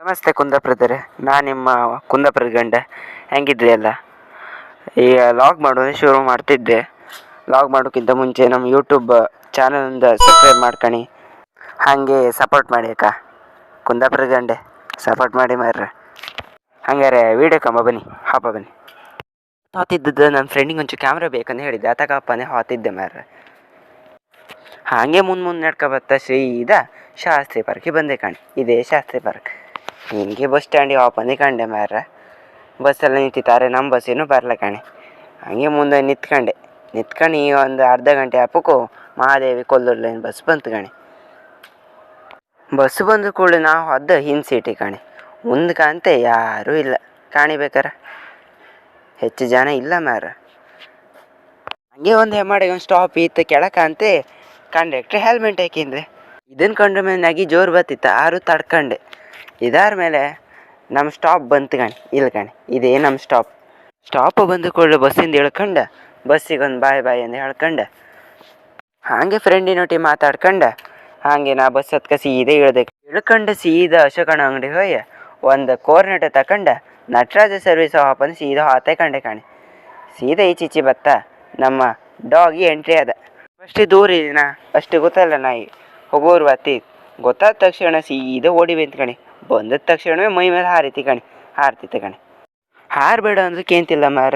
ನಮಸ್ತೆ ಕುಂದಾಪುರದವ್ರೆ ನಾನು ನಿಮ್ಮ ಕುಂದಾಪುರದ ಗಂಡ. ಹೆಂಗಿದ್ರಿ ಎಲ್ಲ? ಈಗ ಲಾಗ್ ಮಾಡೋದು ಶುರು ಮಾಡ್ತಿದ್ದೆ. ಲಾಗ್ ಮಾಡೋಕ್ಕಿಂತ ಮುಂಚೆ ನಮ್ಮ ಯೂಟ್ಯೂಬ್ ಚಾನಲಿಂದ ಸಬ್ಸ್ಕ್ರೈಬ್ ಮಾಡ್ಕಣಿ. ಹಾಗೆ ಸಪೋರ್ಟ್ ಮಾಡಿ ಅಕ್ಕ. ಕುಂದಾಪುರ ಗಂಡೆ ಸಪೋರ್ಟ್ ಮಾಡಿ ಮಾರ್ರೆ. ಹಂಗಾರೆ ವೀಡಿಯೋ ಕಂಬ ಬನ್ನಿ ಹಾಪ ಬನ್ನಿ. ಹಾತಿದ್ದದ್ದು ನನ್ನ ಫ್ರೆಂಡಿಗೆ ಒಂಚೂರು ಕ್ಯಾಮ್ರಾ ಬೇಕಂತ ಹೇಳಿದ್ದೆ. ಆತಕಪ್ಪನೇ ಹಾತಿದ್ದೆ ಮಾರ್ರೆ. ಹಾಗೆ ಮುಂದೆ ಮುಂದೆ ನಡ್ಕೊ ಬರ್ತಾ ಇದ ಶಾಸ್ತ್ರಿ ಪಾರ್ಕಿಗೆ ಬಂದೆ ಕಾಣಿ. ಇದೇ ಶಾಸ್ತ್ರಿ ಪಾರ್ಕ್ ಹಿಂಗೆ ಬಸ್ ಸ್ಟ್ಯಾಂಡಿಗೆ ವಾಪಂದೆ ಕಂಡೆ ಮಾರ್ರೆ. ಬಸ್ಸೆಲ್ಲ ನಿಂತಿದ್ದಾರೆ ನಮ್ಮ ಬಸ್ಸೇನು ಬರಲ್ಲ ಕಣೆ. ಹಂಗೆ ಮುಂದೆ ನಿಂತ್ಕಂಡೆ. ನಿಂತ್ಕೊಂಡು ಈಗ ಒಂದು ಅರ್ಧ ಗಂಟೆ ಆಪಕ್ಕೂ ಮಹಾದೇವಿ ಕೊಲ್ಲೂರು ಲೈನ್ ಬಸ್ ಬಂತು ಕಣೆ. ಬಸ್ ಬಂದ ಕೂಡಲೇ ನಾವು ಅದ ಹಿಂದೆ ಸೀಟಿ ಕಣೆ. ಮುಂದೆ ಕಾಣ್ತೆ ಯಾರೂ ಇಲ್ಲ. ಕಾಣಿಬೇಕಾರ? ಹೆಚ್ಚು ಜನ ಇಲ್ಲ ಮಾರ ಹಂಗೆ ಒಂದು ಹೆಮ್ಮಾಡಿಗೆ ಒಂದು ಸ್ಟಾಪ್ ಇತ್ತು. ಕೆಳಕಂತೆ ಕಂಡಕ್ಟ್ರ್ ಹೆಲ್ಮೆಟ್ ಹಾಕಿಂದ್ರೆ. ಇದನ್ನು ಕಂಡ್ರ ಮೇಲೆ ನಗಿ ಜೋರು ಬತ್ತಿತ್ತು. ಆರು ತಡ್ಕಂಡೆ. ಇದಾರ ಮೇಲೆ ನಮ್ಮ ಸ್ಟಾಪ್ ಬಂತು ಕಣಿ ಇಲ್ಲ ಕಣಿ ಇದೇ ನಮ್ಮ ಸ್ಟಾಪ್ ಸ್ಟಾಪ್ ಬಂದು ಕೂಡಲೇ ಬಸ್ಸಿಂದ ಇಳ್ಕಂಡು ಬಸ್ಸಿಗೆ ಒಂದು ಬಾಯ್ ಬಾಯ್ ಅಂತ ಹೇಳ್ಕಂಡು, ಹಾಗೆ ಫ್ರೆಂಡಿನೊಟ್ಟಿ ಮಾತಾಡ್ಕಂಡು, ಹಾಗೆ ನಾ ಬಸ್ ಹತ್ಕ ಸೀದೆ ಇಳ್ದೆ, ಇಳ್ಕಂಡು ಸೀದಾ ಅಶೋಕಣ್ಣ ಅಂಗಡಿ ಹೋಗಿ ಒಂದು ಕೋರ್ನೆಟ ತಗೊಂಡು ನಟರಾಜ ಸರ್ವಿಸ್ ಹಾಪನ್ ಸೀದಾ ಹಾತೆ ಕಂಡೆ ಕಾಣಿ ಸೀದಾ ಈಚೀಚಿ ಬತ್ತ, ನಮ್ಮ ಡಾಗಿ ಎಂಟ್ರಿ ಅದ. ಅಷ್ಟೇ ದೂರ ಇದೀನ ಅಷ್ಟು ಗೊತ್ತಲ್ಲ ನಾಯಿ, ಹೋಗೋರು ಬತ್ತಿ ಗೊತ್ತಾದ ತಕ್ಷಣ ಸೀದಾ ಓಡಿ ಬಂತು ಕಣಿ ಬಂದದ ತಕ್ಷಣವೇ ಮೈ ಮೇಲೆ ಹಾರಿತಿ ಕಣಿ, ಹಾರ್ತಿತ್ತು ಕಣಿ. ಹಾರಬೇಡ ಅಂದ್ರೆ ಕೇಂತಿಲ್ಲ ಮಾರ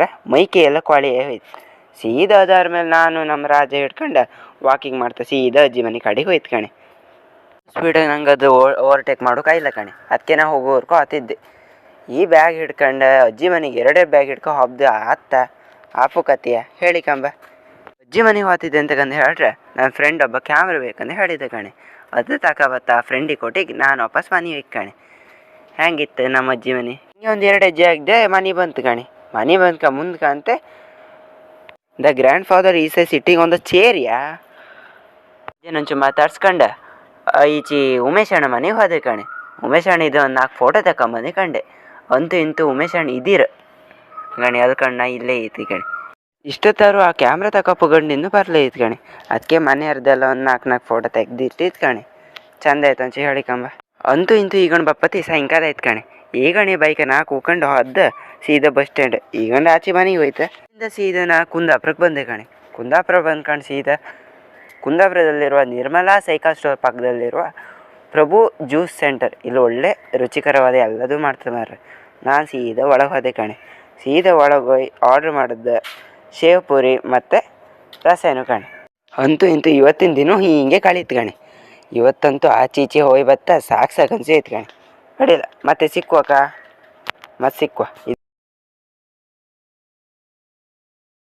ಕೈ ಎಲ್ಲ ಕೊಳೆ ಹೋಯ್ತು. ಸೀದಾ ಅದಾರ ಮೇಲೆ ನಾನು ನಮ್ಮ ರಾಜ ಹಿಡ್ಕೊಂಡು ವಾಕಿಂಗ್ ಮಾಡ್ತಾ ಸೀದಾ ಅಜ್ಜಿ ಮನೆ ಕಡೆಗೆ ಹೋಯ್ತು ಕಣಿ. ಸ್ಪೀಡಾಗಿ ನಂಗೆ ಅದು ಓವರ್ಟೇಕ್ ಮಾಡೋಕೆ ಇಲ್ಲ ಕಣಿ. ಅದಕ್ಕೆ ನಾ ಹೋಗೋರ್ಕೊ ಆತಿದ್ದೆ. ಈ ಬ್ಯಾಗ್ ಹಿಡ್ಕೊಂಡು ಅಜ್ಜಿ ಮನೆಗೆ ಎರಡೇ ಬ್ಯಾಗ್ ಹಿಡ್ಕೊ ಹಬ್ದು ಆತ. ಆಪು ಕತಿಯ, ಹೇಳಿ ಕಂಬ. ಅಜ್ಜಿ ಮನೆಗೆ ಹೋಗ್ತಿದ್ದೆ ಅಂತಕಂದು ಹೇಳ್ರೆ ನನ್ನ ಫ್ರೆಂಡ್ ಒಬ್ಬ ಕ್ಯಾಮ್ರಾ ಬೇಕಂದು ಹೇಳಿದ್ದೆ ಕಣೆ. ಅದು ತಗೊಬತ್ತ ಫ್ರೆಂಡಿಗೆ ಕೊಟ್ಟಿಗೆ ನಾನು ವಾಪಸ್ ಹೋಗಿ ಕಣೆ. ಹೆಂಗಿತ್ತು ನಮ್ಮ ಅಜ್ಜಿ ಮನೆ ಹಿಂಗೆ ಒಂದು ಎರಡು ಹೆಜ್ಜೆ ಆಗಿದೆ ಮನೆ ಬಂತು ಕಣೆ. ಮನೆ ಬಂದ್ಕ ಮುಂದ್ಕಂತೆ ದ ಗ್ರ್ಯಾಂಡ್ ಫಾದರ್ ಈ ಸೈ ಸಿಟ್ಟಿಗೆ ಒಂದು ಚೇರಿಯಾ ಏನೊಂಚು ಮಾತಾಡ್ಸ್ಕೊಂಡ ಆ, ಈಚಿ ಉಮೇಶ್ ಅಣ್ಣ ಮನೆಗೆ ಹೋದೆ ಕಣೆ. ಉಮೇಶ್ ಅಣ್ಣ ಇದು ಒಂದು ನಾಲ್ಕು ಫೋಟೋ ತಗೊಂಬಂದೆ ಕಂಡೆ. ಅಂತೂ ಇಂತೂ ಉಮೇಶ್ ಅಣ್ಣ ಇದ್ದೀರ. ಕಣೆ ಅದು ಕಣ್ಣ ಇಲ್ಲೇ ಐತಿ ಕಣೆ. ಇಷ್ಟೊತ್ತಾರು ಆ ಕ್ಯಾಮ್ರಾ ತಕಪ್ಪು ಗಂಡು ಇನ್ನೂ ಬರಲೇ ಕಣೆ ಅದಕ್ಕೆ ಮನೆಯವ್ರದ್ದೆಲ್ಲ ಒಂದು ನಾಲ್ಕು ನಾಲ್ಕು ಫೋಟೋ ತೆಗ್ದಿಟ್ಟಿತ್ತು ಕಣೆ ಚಂದ ಆಯ್ತು ಅಂಚೆ ಹೇಳಿ ಕಂಬ. ಅಂತೂ ಇಂತೂ ಈಗಣ ಬಪ್ಪತಿ ಸಾಯಂಕಾಲ ಆಯ್ತು ಕಣೆ ಈಗಣಿ ಬೈಕ ನಾ ಕೂಕೊಂಡು ಹೋದ ಸೀದಾ ಬಸ್ ಸ್ಟ್ಯಾಂಡ್. ಈಗಂಡು ಆಚೆ ಮನೆಗೆ ಹೋಯ್ತು. ಇಂದ ಸೀದಾ ನಾ ಕುಂದಾಪುರಕ್ಕೆ ಬಂದೆ ಕಣೆ. ಕುಂದಾಪುರ ಬಂದ್ಕೊಂಡು ಸೀದಾ ಕುಂದಾಪುರದಲ್ಲಿರುವ ನಿರ್ಮಲಾ ಸೈಕಲ್ ಸ್ಟೋರ್ ಪಕ್ಕದಲ್ಲಿರುವ ಪ್ರಭು ಜ್ಯೂಸ್ ಸೆಂಟರ್. ಇಲ್ಲಿ ಒಳ್ಳೆ ರುಚಿಕರವಾದ ಎಲ್ಲದೂ ಮಾಡ್ತಾರೆ ನಾನು ಸೀದಾ ಒಳಗೆ ಹೋದೆ ಕಣೆ. ಸೀದಾ ಒಳಗೆ ಹೋಗಿ ಆರ್ಡ್ರ್ ಮಾಡಿದ್ದೆ ಶೇವ್ ಪೂರಿ ಮತ್ತು ರಸೇನು ಕಣೆ. ಅಂತೂ ಇಂತೂ ಇವತ್ತಿನ ದಿನ ಹೀಗೆ ಕಳೀತು ಕಣೆ. ಇವತ್ತಂತೂ ಆಚೆ ಈಚೆ ಹೋಗಿ ಬತ್ತ ಸಾಕು ಸಾಕು ಅನ್ಸೈತೆ ಕಣೆ. ಅಡಿಲ್ಲ ಮತ್ತೆ ಸಿಕ್ಕುವಕ್ಕ? ಮತ್ತೆ ಸಿಕ್ಕುವ.